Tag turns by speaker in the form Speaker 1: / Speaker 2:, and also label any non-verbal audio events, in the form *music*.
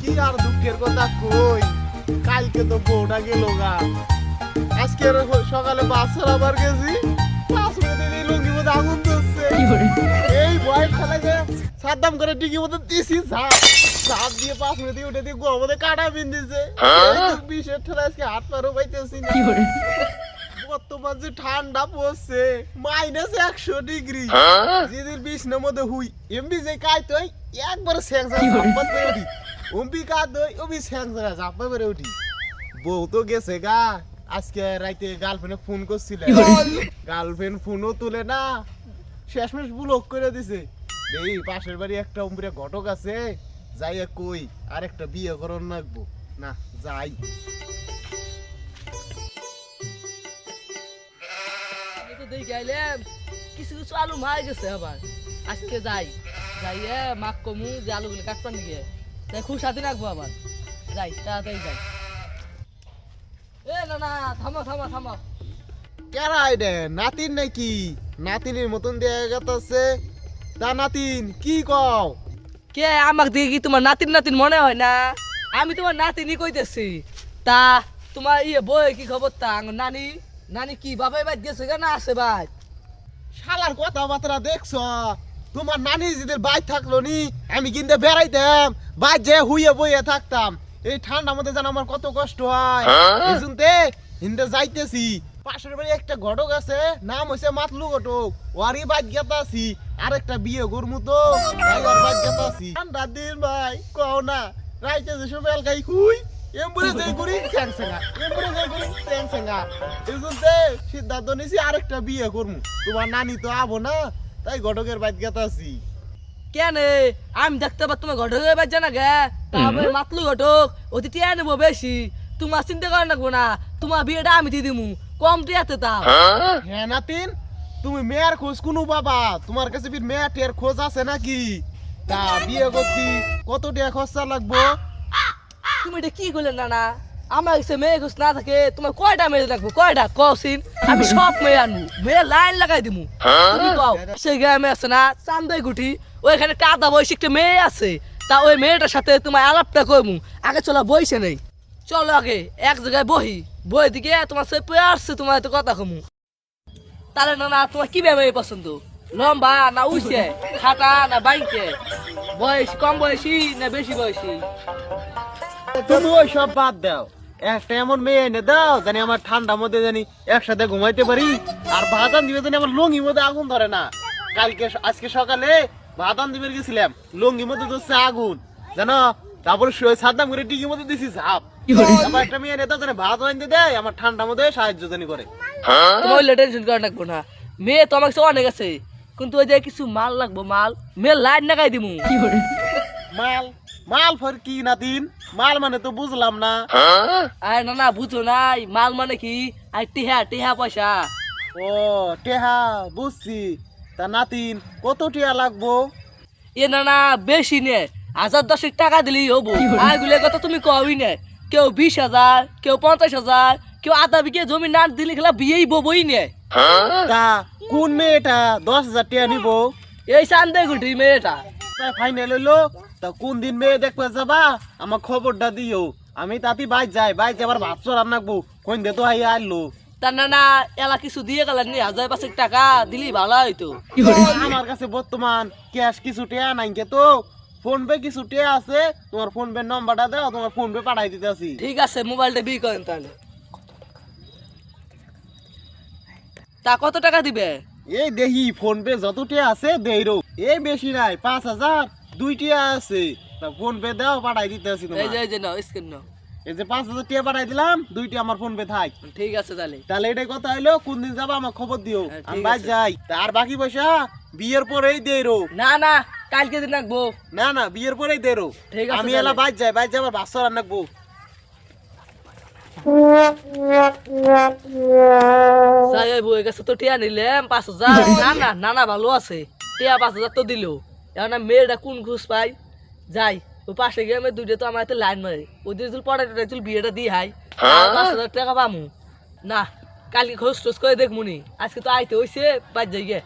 Speaker 1: কি আর দুঃখের কথা কই? কালকে তো বউটা গেল গা। আজকে সকালে বাস আবার গেছি। এই লুঙ্গি মধ্যে আগুন ধরছে। এই ভয় খেলা যে সাদ্দাম করে টিকি মতো দিছি দিয়ে পাঁচ মিনিট উঠে দিয়ে গোয়া মধ্যে কাটা বিন্দিছে বিষের ঠেলা আজকে হাত পারো পাইতেছি না বর্তমান যে ঠান্ডা পড়ছে মাইনাস একশো ডিগ্রি যেদিন বিছনার মধ্যে হুই এমবি যে কাই তুই একবার স্যাং ঝাপাত করে উঠি। অম্বি কা দই ওবি স্যাং ঝাপা করে উঠি। বউ তো গেছে গা আজকে রাইতে গার্লফ্রেন্ডে ফোন করছিল। গার্লফ্রেন্ড ফোনও তুলে না শেষমেশ ব্লক করে দিছে। এই পাশের বাড়ি একটা উমরে ঘটক আছে যাই কই আর একটা বিয়ে করন লাগবো। না যাই।
Speaker 2: তো কিছু কিছু আলু মারা গেছে আবার। আজকে যাই। যাইয়ে মাক কমু যে আলুগুলো কাটপান দিকে তাই খুব সাথে রাখব আবার। যাই তাড়াতাড়ি যাই। এ না না থামো থামো। থামো
Speaker 1: নাতিন নাকি? নাতিনের মতন দেখা গেছে তা নাতিন কি কও?
Speaker 2: কে আমাকে দিয়ে কি তোমার নাতিন নাতিন মনে হয় না? আমি তোমার নাতিনই কইতেছি। তা তোমার ইয়ে বই কি খবর তা? নানি? নানি কি বাবাই বাদ গেছে কেন আছে ভাই
Speaker 1: শালার কথাবার্তা দেখছ? তোমার নানি যদি বাইক থাকল নি আমি কিন্তু বেড়াইতাম বাইক যে হুইয়ে বইয়ে থাকতাম। এই ঠান্ডার মধ্যে যেন আমার কত কষ্ট হয়। এই শুনতে হিন্দে যাইতেছি। পাশের বাড়ি একটা ঘটক আছে নাম হইছে মাতলু ঘটক। ওয়ারি বাইক গেতাছি আর একটা বিয়ে করমু তো। তাই ওর বাইক গেতাছি ঠান্ডার দিন ভাই কও না রাইতে যে সব এলকাই খুই এমবুরে যাই করি স্যাঙ্গা এমবুরে যাই করি এই শুনতে সিদ্ধান্ত নিছি আরেকটা বিয়ে করমু। তোমার নানি তো আবো না তাই ঘটকের গেতাছি
Speaker 2: কেন? আমি দেখতে তোমার ঘটক এবার জানা গে? তারপরে মাতলু ঘটক অতি টিয়া বেশি। তোমার চিন্তা করা লাগবো না। তোমার বিয়েটা আমি দিয়ে দিমু। কম টিয়াতে তাও
Speaker 1: হ্যাঁ নাতিন তুমি মেয়ের খোঁজ কোনো বাবা তোমার কাছে ফির মেয়ের টের খোঁজ আছে নাকি? তা বিয়ে করতি কত টাকা খরচা লাগবো?
Speaker 2: তুমি এটা কি করলে না না আমার কাছে মেয়ে ঘুষ না থাকে, তোমার কয়টা মেয়ে লাগবে? কয়টা? কসিন আমি সব মেয়ে আনব। মেয়ে লাইন লাগাই দিমু। তুমি কও সেই গ্রামে আছে না, চান্দাই গুটি। ওইখানে কাদা বয়সী একটা মেয়ে আছে। তা ওই মেয়েটার সাথে তোমার আলাপটা করমু আগে চলো বইছে নেই। চলো আগে, এক জায়গায় বহি। বই দিকে তোমার সে আসছে, তোমার এত কথা কমু। তাহলে না না, তোমার কি মেয়ে পছন্দ? লম্বা না উইছে খাটা না বাইকে? বয়স কম বয়সী না বেশি বয়সী?
Speaker 1: তুমি ওই সব বাদ দাও। একটা এমন মেয়ে এনে দাও জানি আমার ঠান্ডার মধ্যে জানি একসাথে ঘুমাইতে পারি। আর ভাতান দিবে জানি আমার লঙ্গির মধ্যে আগুন ধরে না। কালকে আজকে সকালে ভাতান দিবে গেছিলাম লঙ্গির মধ্যে ধরছে আগুন। জানো? তারপর শুয়ে সাদ্দাম করে টিকির মধ্যে দিছি ঝাপ। একটা মেয়ে এনে দাও জানি ভাত আনতে দেয় আমার ঠান্ডার মধ্যে সাহায্য জানি করে।
Speaker 2: তোমার টেনশন করা লাগবো না। মেয়ে তো আমার অনেক আছে কিন্তু ওই যে কিছু মাল লাগবো মাল মেয়ে লাইন লাগাই দিমু।
Speaker 1: মাল? মাল ফর কি নাতিন মাল মানে তো বুঝলাম না।
Speaker 2: আরে না না বুঝো নাই। মাল মানে কি? আর টিহা টিহা পয়সা।
Speaker 1: ও টেহা বুঝছি। তা নাতিন কত টিয়া লাগবো?
Speaker 2: এ না না বেশি নে। হাজার দশেক টাকা দিলেই হব। আরগুলো কথা তুমি কবই নে। কেউ বিশ হাজার কেউ পঞ্চাশ হাজার কেউ আধা বিঘে জমি না দিলে খেলা বিয়েই ববই নে।
Speaker 1: তা কোন মেয়েটা দশ হাজার টাকা নিব?
Speaker 2: এই চান্দে গুটি মেয়েটা।
Speaker 1: তাই ফাইনাল হইল তা কোন দিন মেয়ে দেখবে যাবা? আমার খবরটা দিও। আমি তাতে বাইর যাই বাইর যাবার চড়াম নাকবো কোন দে তো হাই আইলো।
Speaker 2: তা না না এলা কিছু দিয়ে গেলেন নি হাজার পাঁচেক টাকা দিলি ভালো হইতো।
Speaker 1: আমার কাছে বর্তমান ক্যাশ কিছু টেয়া নাই কে তো। ফোন পে কিছু টেয়া আছে তোমার ফোন পে নম্বরটা দাও তোমার ফোন পে পাঠাই দিতেছি।
Speaker 2: ঠিক আছে মোবাইলটা বি করেন তাহলে। তা কত টাকা দিবে?
Speaker 1: এই দেখি ফোন পে যত টিয়া আছে দেই রো। এই বেশি নাই পাঁচ হাজার দুই টিয়া আছে। তা ফোন পে দাও পাঠাই দিতেছি
Speaker 2: এই যে এই যে নাও স্ক্রিন নাও।
Speaker 1: এই যে পাঁচ হাজার টিয়া পাঠাই দিলাম দুইটি আমার ফোন পে থাক।
Speaker 2: ঠিক আছে তাহলে।
Speaker 1: তাহলে এটাই কথা হইল কোন দিন যাবা আমার খবর দিও।
Speaker 2: হ্যাঁ,
Speaker 1: আমি বাদ। যাই। তার বাকি পয়সা বিয়ের পরেই দেই রো।
Speaker 2: না না কালকে দিন রাখব।
Speaker 1: না না বিয়ের পরেই দেই রো।
Speaker 2: ঠিক আছে
Speaker 1: আমি। এলা বাদ যাই বাদ যাবার বাচ্চা রান্নাকবো
Speaker 2: বউয়ের কাছে তো টিয়া নিলাম পাঁচ হাজার *laughs* না না না না ভালো আছে। টিয়া পাঁচ হাজার তো দিল এখন মেয়েটা কোন ঘুষ পাই যাই ওই পাশে গিয়ে আমি দুইটা তো আমার হাতে লাইন মারে ওদের তুল পড়া টোটা তুল বিয়েটা দিয়ে হাই। পাঁচ হাজার টাকা পামু। না কালকে খোঁজ টোজ করে দেখমুনি। আজকে তো আইতে হইছে বাদ যাই গে